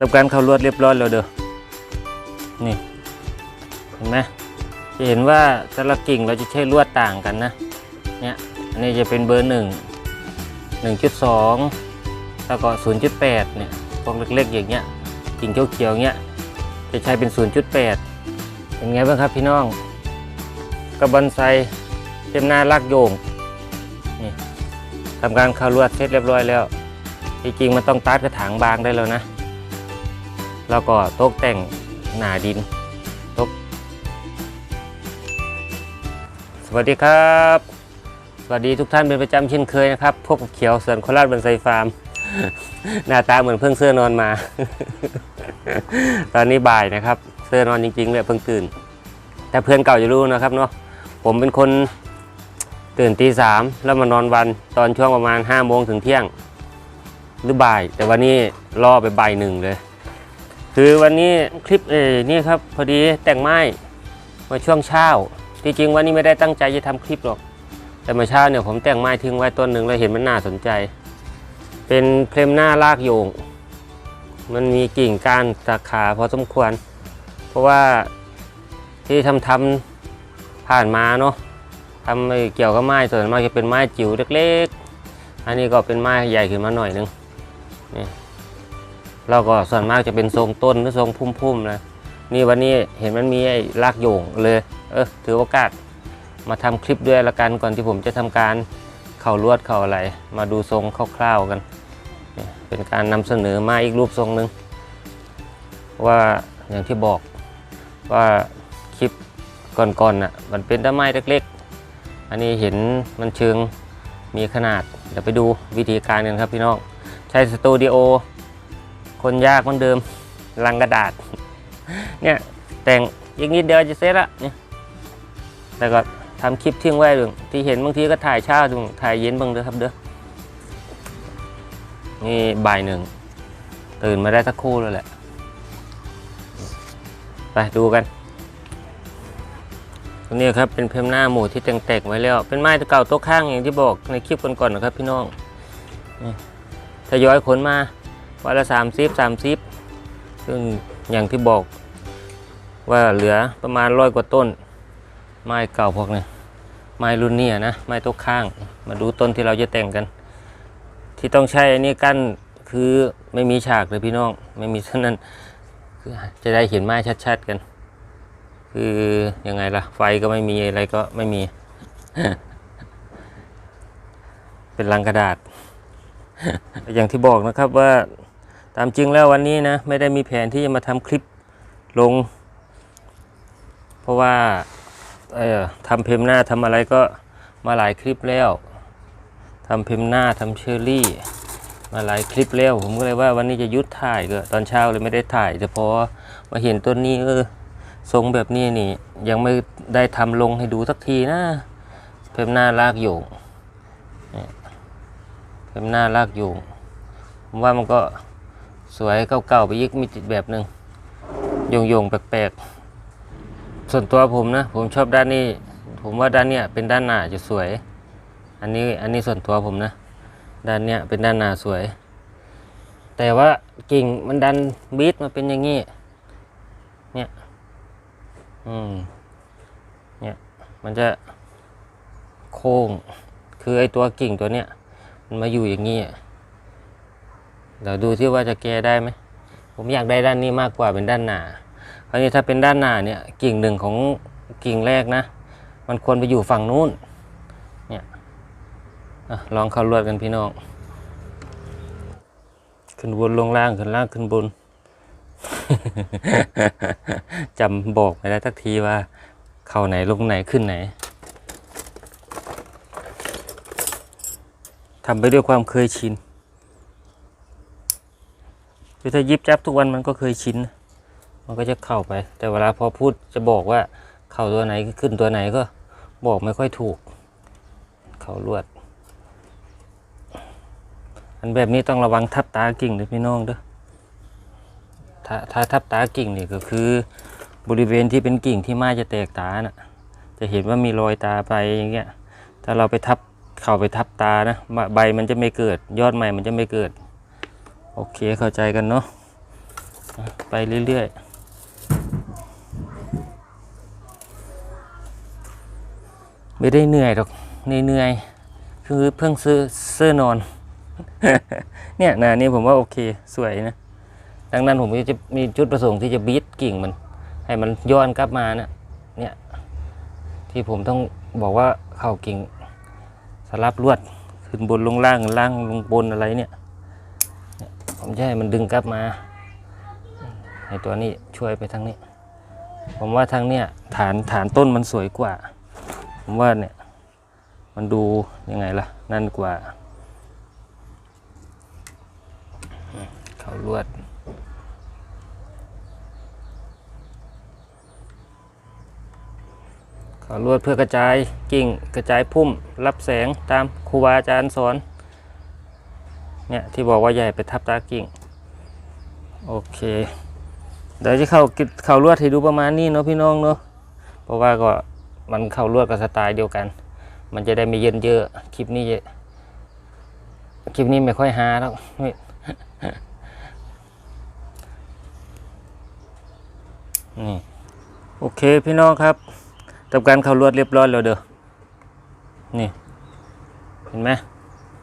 ทำการเข้าลวดเรียบร้อยแล้วเด้อ นี่ เห็นไหมจะเห็นว่าแต่ละกิ่งเราจะใช้ลวดต่างกันนะ เนี่ย อันนี้จะเป็นเบอร์หนึ่ง หนึ่งจุดสองแล้วก็ศูนย์จุดแปดเนี่ยพวกเล็กๆอย่างเงี้ย กิ่งเขียวๆเงี้ย จะใช้เป็นศูนย์จุดแปดเป็นไงบ้างครับพี่น้องกระบอนไซเต็มหน้าลากโยง นี่ทำการเข้าลวดเสร็จเรียบร้อยแล้ว จริงๆมันต้องตัดกระถางบางได้แล้วนะ แล้วก็ตกแต่งหนาดินตกสวัสดีครับ สวัสดีทุกท่านเป็นประจำเช่นเคยนะครับ พบกับเขียวสือนโคราชบันไซฟาร์ม หน้าตาเหมือนเพิ่งเสื้อนอนมา ตอนนี้บ่ายนะครับ เสื้อนอนจริงๆเลยเพิ่งตื่น แต่เพื่อนเก่าจะรู้นะครับเนาะผมเป็นคนตื่นตีสามแล้วมานอนวันตอนช่วงประมาณ5้าโมงถึงเที่ยง หรือบ่าย แต่วันนี้ล่อไปบ่ายหนึ่งเลย คือวันนี้คลิปเออนี่ครับพอดีแต่งไม้มาช่วงเช้าที่จริงวันนี้ไม่ได้ตั้งใจจะทำคลิปหรอก แต่เมื่อเช้าเนี่ยผมแต่งไม้ทิ้งไว้ต้นหนึ่งแล้วเห็นมันน่าสนใจ เป็นเพลมหน้าลากโยง มันมีกิ่งก้านสาขาพอสมควร เพราะว่าที่ทำทำผ่านมาเนาะทำเกี่ยวกับไม้ส่วนมากจะเป็นไม้จิ๋วเล็กๆ อันนี้ก็เป็นไม้ใหญ่ขึ้นมาหน่อยนึงนี่ เราก็ส่วนมากจะเป็นทรงต้นหรือทรงพุ่มๆนะนี่วันนี้เห็นมันมีไอ้ลากโยงเลย เออถือโอกาสมาทำคลิปด้วยละกันก่อนที่ผมจะทำการเข่าลวดเข่าอะไร มาดูทรงคร่าวๆกัน เป็นการนำเสนอมาอีกรูปทรงหนึ่งว่าอย่างที่บอกว่าคลิปก่อนๆน่ะมันเป็นต้นไม้เล็กๆ อันนี้เห็นมันเชิงมีขนาด เดี๋ยวไปดูวิธีการกันครับพี่น้อง ใช้สตูดิโอ คนยากเหมือนเดิมลังกระดาษ เนี่ย แต่งอีกนิดเดียวจะเสร็จละเนี่ยแต่ก็ทำคลิปทิ้งไว้ดึงที่เห็นบางทีก็ถ่ายเช้าดึงถ่ายเย็นบ้างเด้อครับเด้อนี่บ่ายหนึ่งตื่นมาได้สักครู่แล้วแหละ ไปดูกันตัวนี้ครับเป็นเพมหน้าหมูที่แต่งๆไว้แล้ว เป็นไม้ตะเก่าต๊ะข้างอย่างที่บอกในคลิปก่อนๆนะครับพี่น้องทยอยขนมา วันละสามซิบสามซิบซึ่งอย่างที่บอกว่าเหลือประมาณร้อยกว่าต้น ไม้เก่าพวกนี้ไม้รุ่นเนี้นะ ไม้โต๊ะข้าง มาดูต้นที่เราจะแต่งกัน ที่ต้องใช้อันนี้กั้นคือไม่มีฉากเลยพี่น้อง ไม่มีฉะนั้นคือจะได้เห็นไม้ชัดๆกัน คือยังไงล่ะ ไฟก็ไม่มีอะไรก็ไม่มี เป็นลังกระดาษ อย่างที่บอกนะครับว่า ตามจริงแล้ววันนี้นะไม่ได้มีแผนที่จะมาทำคลิปลง เพราะว่าเออทำเพมหน้าทำอะไรก็มาหลายคลิปแล้วทำเพมหน้าทำเชอรี่ มาหลายคลิปแล้ว ผมก็เลยว่าวันนี้จะยุดถ่ายก็ตอนเช้าเลยไม่ได้ถ่ายแต่พอมาเห็นต้นนี้เออทรงแบบนี้นี่ยังไม่ได้ทำลงให้ดูสักทีนะ เพิมหน้าลากโยงเนี่ยเพิมหน้าลากโยงผมว่ามันก็ สวยเก่าๆไปอีกมีติดแบบหนึ่งโยงโยงๆแปลกๆ ส่วนตัวผมนะ ผมชอบด้านนี้ ผมว่าด้านเนี้ยเป็นด้านหน้าจะสวย อันนี้อันนี้ส่วนตัวผมนะ ด้านเนี้ยเป็นด้านหน้าสวย แต่ว่ากิ่งมันดันบีทมาเป็นอย่างนี้อืมเนี่ยมันจะโค้งคือไอตัวกิ่งตัวเนี้ยมันมาอยู่อย่างนี้ เดี๋ยวดูที่ว่าจะแก้ได้ไหม ผมอยากได้ด้านนี้มากกว่าเป็นด้านหนาคราวนี้ถ้าเป็นด้านหน้าเนี่ยกิ่งหนึ่งของกิ่งแรกนะ มันควรไปอยู่ฝั่งนู้นเนี่ยอลองเข้าลวดกันพี่น้องขึ้นบนลงล่างขึ้นล่างขึ้นบนจำบอกไม่ได้สักทีว่า เข้าไหนลงไหนขึ้นไหนทำไปด้วยความเคยชิน คือถ้ายิบจับทุกวันมันก็เคยชิน มันก็จะเข้าไป แต่เวลาพอพูดจะบอกว่าเข้าตัวไหนขึ้นตัวไหนก็บอกไม่ค่อยถูก เข้าลวด อันแบบนี้ต้องระวังทับตากิ่งเลยพี่น้องเด้อถ้าถ้าทับตากิ่งนี่ก็คือบริเวณที่เป็นกิ่งที่ไม้จะแตกตาน่ะ จะเห็นว่ามีรอยตาไปอย่างเงี้ย ถ้าเราไปทับเข้าไปทับตานะ ใบมันจะไม่เกิด ยอดใหม่มันจะไม่เกิด โอเคเข้าใจกันเนาะไปเรื่อยๆไม่ได้เหนื่อยหรอกเหนื่อยคือเพิ่งซื้อเสื้อนอน เนี่ยนะนี่ผมว่าโอเคสวยนะ ดังนั้นผมก็จะมีจุดประสงค์ที่จะบีทกิ่งมัน ให้มันย้อนกลับมานะเนี่ย ที่ผมต้องบอกว่าเข่ากิ่งสลับลวด ขึ้นบนลงล่างล่างลงบนอะไรเนี่ย ผมจะให้มันดึงกลับมาให้ตัวนี้ช่วยไปทางนี้ ผมว่าทางเนี้ยฐานฐานต้นมันสวยกว่า ผมว่าเนี่ยมันดูยังไงล่ะ นั่นกว่า เขาลวดเขาลวดเพื่อกระจายกิ่งกระจายพุ่ม รับแสงตามครูบาอาจารย์สอน เนี่ยที่บอกว่าใหญ่ไปทับตากิ่ง โอเคเดี๋ยวจะเข้ากิเข้าลวดให้ดูประมาณนี้เนาะพี่น้องเนาะเพราะว่าก็มันเข้าลวดกับสไตล์เดียวกัน มันจะได้ไม่เยินเยอะคลิปนี้คลิปนี้ไม่ค่อยฮาแล้วนี่โอเคพี่น้องครับทำการเข้าลวดเรียบร้อยแล้วเด้อนี่ เห็นไหม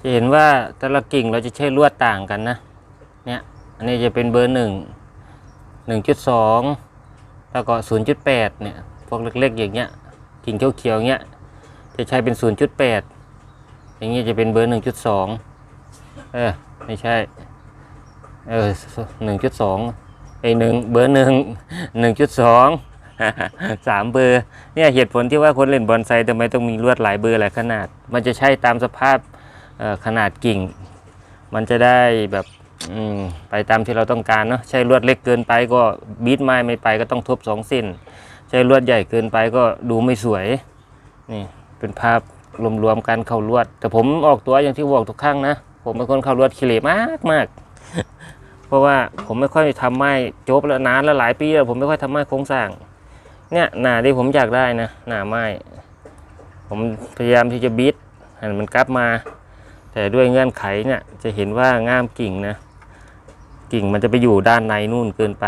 จะเห็นว่าแต่ละกิ่งเราจะใช้ลวดต่างกันนะ เนี่ย อันนี้จะเป็นเบอร์หนึ่งหนึ่งจุดสองแล้วก็ศูนย์จุดแปดเนี่ย พวกเล็กๆอย่างเงี้ย กิ่งเขียวๆเงี้ย จะใช้เป็นศูนย์จุดแปดอย่างเงี้ยจะเป็นเบอร์หนึ่งจุดสองเออ ไม่ใช่ เออหนึ่งจุดสองไอหนึ่งเบอร์หนึ่งหนึ่งจุดสองสามเบอร์ เนี่ยเหตุผลที่ว่าคนเล่นบอลไซทำไมต้องมีลวดหลายเบอร์หลายขนาด มันจะใช่ตามสภาพ ขนาดกิ่ง มันจะได้แบบไปตามที่เราต้องการเนาะใช้ลวดเล็กเกินไปก็บีทไม้ไม่ไปก็ต้องทบสองเส้นใช้ลวดใหญ่เกินไปก็ดูไม่สวยนี่เป็นภาพรวมๆกันเข้าลวด แต่ผมออกตัวอย่างที่บอกทุกครั้งนะผมเป็นคนเข้าลวดขี้เหร่มากมากเพราะว่าผมไม่ค่อยทำไม้จบแล้วนานแล้วหลายปีแล้วผมไม่ค่อยทำไม้โครงสร้าง เนี่ยหนาที่ผมอยากได้นะหนาไม้ผมพยายามที่จะบิดให้มันกลับมา แต่ด้วยเงื่อนไขเนี่ยจะเห็นว่าง่ามกิ่งนะ กิ่งมันจะไปอยู่ด้านในนู่นเกินไป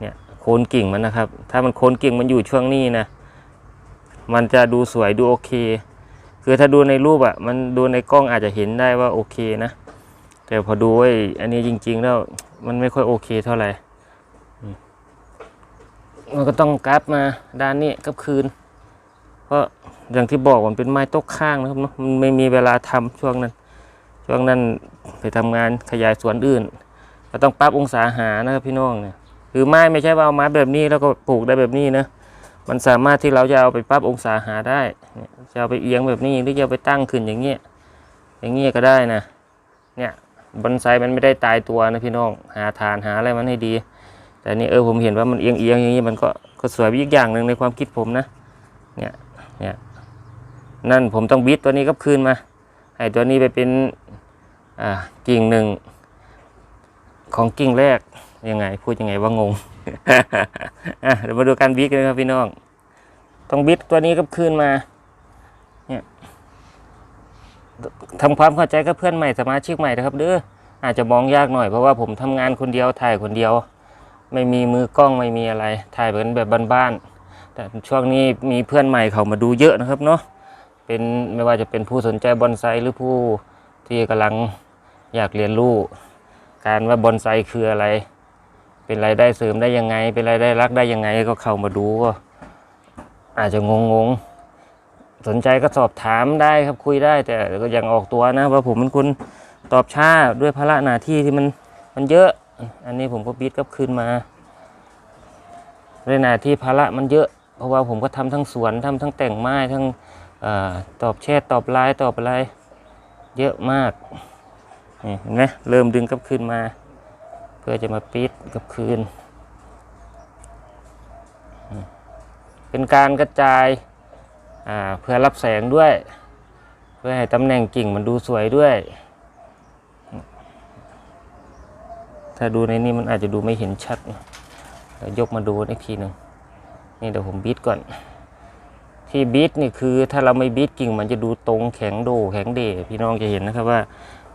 เนี่ยโคนกิ่งมันนะครับ ถ้ามันโคนกิ่งมันอยู่ช่วงนี้นะ มันจะดูสวยดูโอเค คือถ้าดูในรูปอะ่ะมันดูในกล้องอาจจะเห็นได้ว่าโอเคนะ แต่พอดูไอ้อันนี้จริง ๆ แล้วมันไม่ค่อยโอเคเท่าไหร่มันก็ต้องกลับมาด้านนี้กับคืน เพราะอย่างที่บอกมันเป็นไม้ตกข้างนะครับเนาะมันไม่มีเวลาทำช่วงนั้น ช่วงนั้นไปทำงานขยายสวนอื่นก็ต้องปรับองศาหานะครับพี่น้องเนี่ยคือไม้ไม่ใช่ว่าเอาไม้แบบนี้แล้วก็ปลูกได้แบบนี้นะมันสามารถที่เราจะเอาไปปรับองศาหาได้จะเอาไปเอียงแบบนี้หรือจะเอาไปตั้งขึ้นอย่างเงี้ยอย่างเงี้ยก็ได้นะเนี่ยบอนไซมันไม่ได้ตายตัวนะพี่น้องหาฐานหาอะไรมันให้ดี แต่นี่เออผมเห็นว่ามันเอียงเอียงอย่างนี้มันก็ก็สวยอีกอย่างหนึ่งในความคิดผมนะเนี่ยเนี่ยนั่นผมต้องบิดตัวนี้กลับคืนมาให้ตัวนี้ไปเป็น อ่ากิ่งหนึ่งของกิ่งแรกยังไง พูดยังไงว่างงอะเดี๋ยวมาดูการบิดกันนะครับพี่น้องต้องบิดตัวนี้กลับคืนมาเนี่ยทำความเข้าใจกับเพื่อนใหม่สมาชิกใหม่นะครับเด้ออาจจะมองยากหน่อยเพราะว่าผมทำงานคนเดียวถ่ายคนเดียว ไม่มีมือกล้องไม่มีอะไร ถ่ายเป็นแบบบ้านๆแต่ช่วงนี้มีเพื่อนใหม่เขามาดูเยอะนะครับเนาะเป็นไม่ว่าจะเป็นผู้สนใจบอนไซหรือผู้ที่กำลัง อยากเรียนรู้ การว่าบอนไซคืออะไร เป็นรายได้เสริมได้ยังไง เป็นรายได้รักได้ยังไงก็เข้ามาดูก็อาจจะงงๆ สนใจก็สอบถามได้ครับคุยได้ แต่ก็ยังออกตัวนะว่าผมเป็นคนตอบช้าด้วยภาระหน้าที่ที่มันมันเยอะ อันนี้ผมก็บีดกลับคืนมาด้วยหน้าที่ภาระมันเยอะ เพราะว่าผมก็ทำทั้งสวนทำทั้งแต่งไม้ทั้งอตอบแชทตอบไลน์ตอบอะไรเยอะมาก นี่เห็นไหมเริ่มดึงกลับคืนมา เพื่อจะมาปิดกลับคืน เป็นการกระจายาเพื่อรับแสงด้วย เพื่อให้ตำแหน่งกิ่งมันดูสวยด้วย ถ้าดูในนี้มันอาจจะดูไม่เห็นชัดเดี๋ยวยกมาดูอีกทีหนึ่งนี่เดี๋ยวผมบีทก่อนที่บีทนี่คือถ้าเราไม่บีทกิ่งมันจะดูตรงแข็งโดแข็งเดพี่น้องจะเห็นนะครับว่า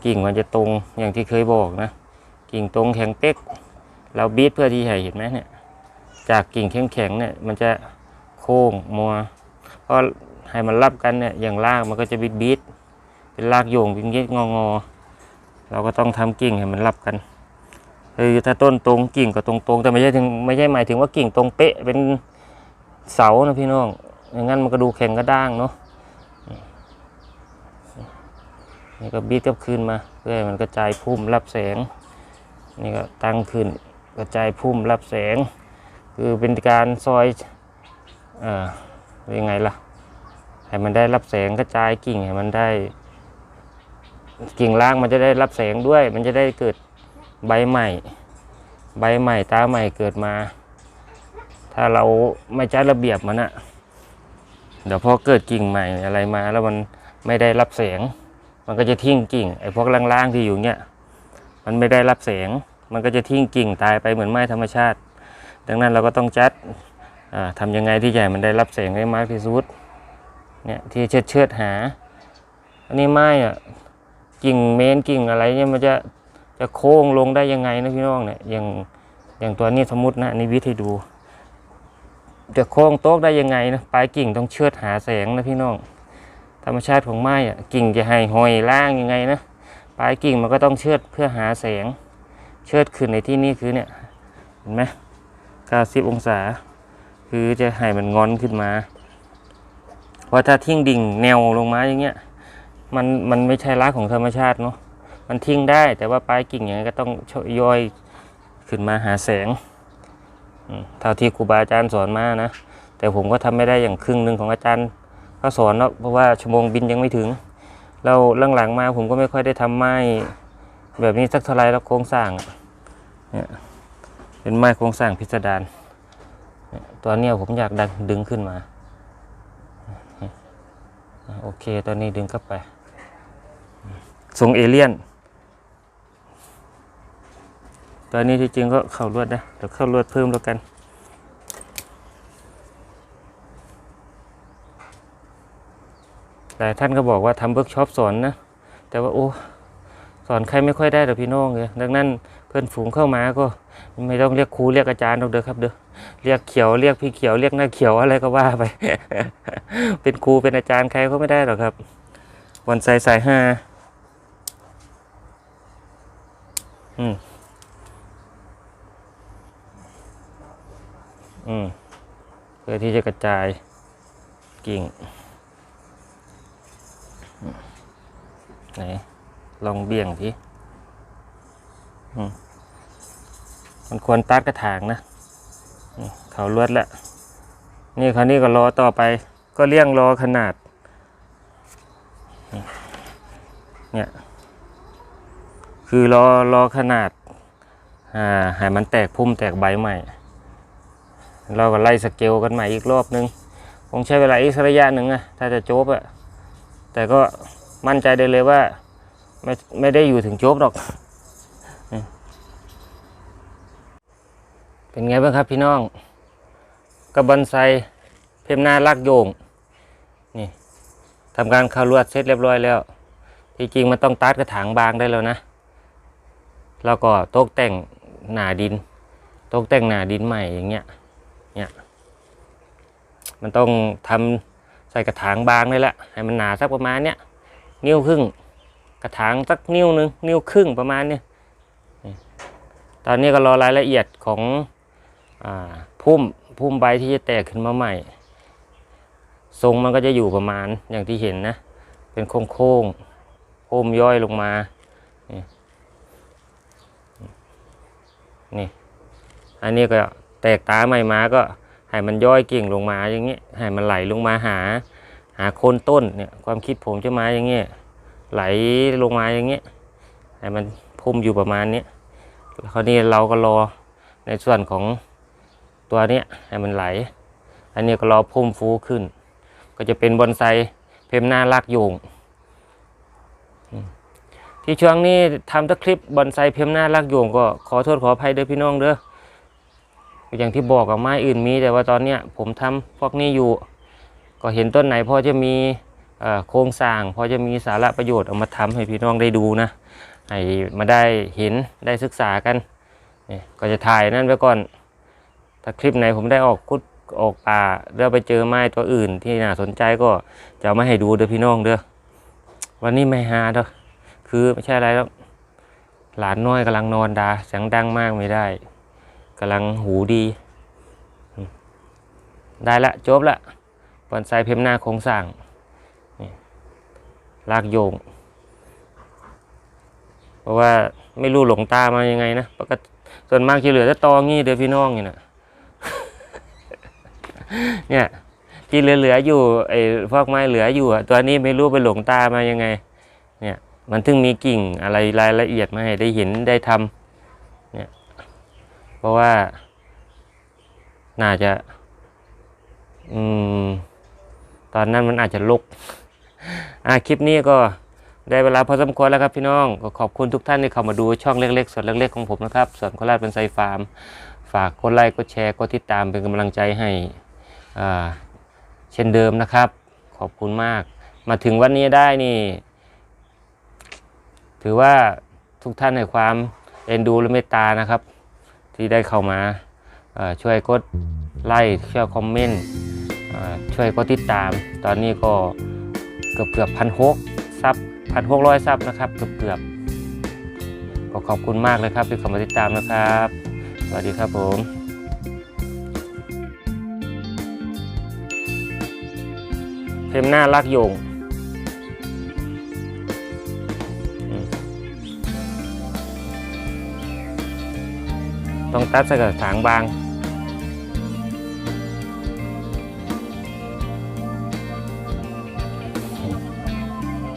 กิ่งมันจะตรงอย่างที่เคยบอกนะ กิ่งตรงแข็งเป๊กเราบีทเพื่อที่ให้เห็นไหมเนี่ย จากกิ่งแข็งๆเนี่ยมันจะโค้งมัวเพราะให้มันรับกันเนี่ยอย่างรากมันก็จะบิดบิดเป็นรากโยงเป็นเย็ดงองอๆเราก็ต้องทำกิ่งให้มันรับกันคือถ้าต้นตรงกิ่งก็ตรงๆแต่ไม่ใช่ถึงไม่ใช่หมายถึงว่ากิ่งตรงเป๊ะเป็นเสานะพี่น้องอย่างนั้นมันก็ดูแข็งกระด้างเนาะ นี่ก็บีทกับคืนมาเพื่อให้มันกระจายพุ่มรับแสง นี่ก็ตั้งขึ้นกระจายพุ่มรับแสง คือเป็นการซอยเอ่อยังไงล่ะให้มันได้รับแสงกระจายกิ่งให้มันได้กิ่งล่างมันจะได้รับแสงด้วย มันจะได้เกิดใบใหม่ ใบใหม่ตาใหม่เกิดมา ถ้าเราไม่จัดระเบียบมันอะเดี๋ยวพอเกิดกิ่งใหม่อะไรมาแล้วมันไม่ได้รับแสง มันก็จะทิ้งกิ่งไอ้พวกล่างๆที่อยู่เนี่ยมันไม่ได้รับแสง มันก็จะทิ้งกิ่งตายไปเหมือนไม้ธรรมชาติ ดังนั้นเราก็ต้องจัดอ่าทำยังไงที่ใหญ่มันได้รับแสงได้มากที่สุดเนี่ยที่เชิดเชิดหา อันนี้ไม้อะกิ่งเมนกิ่งอะไรเนี่ยมันจะจะโค้งลงได้ยังไงนะพี่น้องเนี่ยอย่างอย่างตัวนี้สมมตินะนนี่วิธีดู จะโค้งโต๊ะได้ยังไงนะปลายกิ่งต้องเชิดหาแสงนะพี่น้อง ธรรมชาติของไม้อะกิ่งจะให้อยล่างยังไงนะปลายกิ่งมันก็ต้องเชิดเพื่อหาแสง เชิดขึ้นในที่นี้คือเนี่ยเห็นไหม90 องศา คือจะให้มันงอนขึ้นมาเพราะถ้าทิ้งดิ่งแนวลงมาอย่างเงี้ยมันมันไม่ใช่รักของธรรมชาติเนาะมันทิ้งได้แต่ว่าปลายกิ่งอย่างนี้ก็ต้องย่อยขึ้นมาหาแสงเท่าที่ครูบาอาจารย์สอนมานะแต่ผมก็ทำไม่ได้อย่างครึ่งหนึ่งของอาจารย์ เขาสอนเนาะเพราะว่าชั่วโมงบินยังไม่ถึง เราหลังๆมาผมก็ไม่ค่อยได้ทำไม้แบบนี้สักเท่าไรแล้วโครงสร้างเนี่ยเป็นไม้โครงสร้างพิสดารตัวเนี้ยผมอยากดันดึงขึ้นมาโอเคตอนนี้ดึงเข้าไปทรงเอเลี่ยนตัวนี้ที่จริงก็เข้าลวดนะเดี๋ยวเข้าลวดเพิ่มแล้วกัน หลายท่านก็บอกว่าทำเวิร์กช็อปสอนนะ แต่ว่าโอ้สอนใครไม่ค่อยได้หรอกพี่น้องเลยดังนั้นเพื่อนฝูงเข้ามาก็ไม่ต้องเรียกครูเรียกอาจารย์หรอกเด้อครับเด้อเรียกเขียวเรียกพี่เขียวเรียกหน้าเขียวอะไรก็ว่าไป เป็นครูเป็นอาจารย์ใครก็ไม่ได้หรอกครับ วันใส่สายห้าอืมอืมเพื่อที่จะกระจายกิ่ง ไหน ลองเบี่ยงทีมันควรตัดกระถางนะเขาลวดแล้ว นี่คราวนี้ก็รอต่อไป ก็เลี่ยงรอขนาด เนี่ย คือรอรอขนาดอ่าให้มันแตกพุ่มแตกใบใหม่ เราก็ไล่สเกลกันใหม่อีกรอบนึง คงใช้เวลาอีกสักระยะหนึ่งอะถ้าจะโจบอะแต่ก็ มั่นใจได้เลยว่า ไม่ไม่ได้อยู่ถึงโจบหรอก เป็นไงบ้างครับพี่น้องกระบอนไซเพิ่มหน้าลักโยง นี่ทำการเข้าลวดเสร็จเรียบร้อยแล้ว ที่จริงมันต้องตัดกระถางบางได้แล้วนะ แล้วก็ตกแต่งหนาดิน ตกแต่งหนาดินใหม่อย่างเงี้ย เนี่ย มันต้องทำใส่กระถางบางเลยแหละให้มันหนาสักประมาณเนี้ย นิ้วครึ่ง กระถางสักนิ้วหนึ่งนิ้วครึ่งประมาณเนี้ยตอนนี้ก็รอรายละเอียดของอพุ่มพุ่มใบที่จะแตกขึ้นมาใหม่ ทรงมันก็จะอยู่ประมาณอย่างที่เห็นนะ เป็นโค้งโค้งๆโค้มย่อยลงมา นี่นี่อันนี้ก็แตกตาใหม่มาก็ให้มันย่อยกิ่งลงมาอย่างนี้ให้มันไหลลงมาหา หาโคนต้นเนี่ยความคิดผมจะมาอย่างเงี้ยไหลลงมาอย่างเงี้ยให้มันพุ่มอยู่ประมาณเนี้ยแล้วคราวนี้เราก็รอในส่วนของตัวเนี้ยให้มันไหล อันนี้ก็รอพุ่มฟูขึ้น ก็จะเป็นบอนไซเพมหน้าลากโยง ที่ช่วงนี้ทำตะคลิปบอนไซเพมหน้าลากโยงก็ขอโทษขออภัยเด้อพี่น้องเด้ออย่างที่บอกกับไม้อื่นมีแต่ว่าตอนเนี้ยผมทำพวกนี้อยู่ ก็เห็นต้นไหนพอจะมีโครงสร้าง พอจะมีสาระประโยชน์เอามาทำให้พี่น้องได้ดูนะให้มาได้เห็นได้ศึกษากันนี่ก็จะถ่ายนั่นไว้ก่อน ถ้าคลิปไหนผมได้ออกคุดออกป่าเรือไปเจอไม้ตัวอื่น ที่น่าสนใจก็จะเอามาให้ดูเด้อพี่น้องเด้อวันนี้ไม่หาเด้อคือไม่ใช่อะไรแล้วหลานน้อยกำลังนอนดาเสียงดังมากไม่ได้กำลังหูดี ได้ละจบละ บอนไซเพิ่มหน้าโครงสร้างนี่ลากโยง เพราะว่าไม่รู้หลงตามายังไงนะปกติส่วนมากจะเหลือแต่ตองี้เด้อพี่น้องนี่นะเนี่ยที่เหลือๆอยู่ไอ้พวกไม้เหลืออยู่ตัวนี้ไม่รู้ไปหลงตามายังไง เนี่ยมันถึงมีกิ่งอะไรรายละเอียดมาให้ได้เห็นได้ทำเนี่ยเพราะว่าน่าจะ อืม ตอนนั้นมันอาจจะลกอะคลิปนี้ก็ได้เวลาพอสมควรแล้วครับพี่น้องก็ขอบคุณทุกท่านที่เข้ามาดูช่องเล็กๆส่วนเล็กๆของผมนะครับส่วนโคราชเป็นไซฟาร์ม ฝากกดไลค์กดแชร์กดติดตามเป็นกำลังใจให้อ่าเช่นเดิมนะครับ ขอบคุณมาก มาถึงวันนี้ได้นี่ ถือว่าทุกท่านให้ความเอ็นดูและเมตตานะครับ ที่ได้เข้ามาช่วยกดไลค์ช่วยคอมเมนต์ ช่วยกดติดตาม ตอนนี้ก็เกือบเกือบพันหกซับพันหกร้อยซับนะครับเกือบเกือบก็ขอบคุณมากเลยครับที่เข้ามาติดตามนะครับ สวัสดีครับผมเพมหน้าลักโยง ต้องตัดใส่กระถางบาง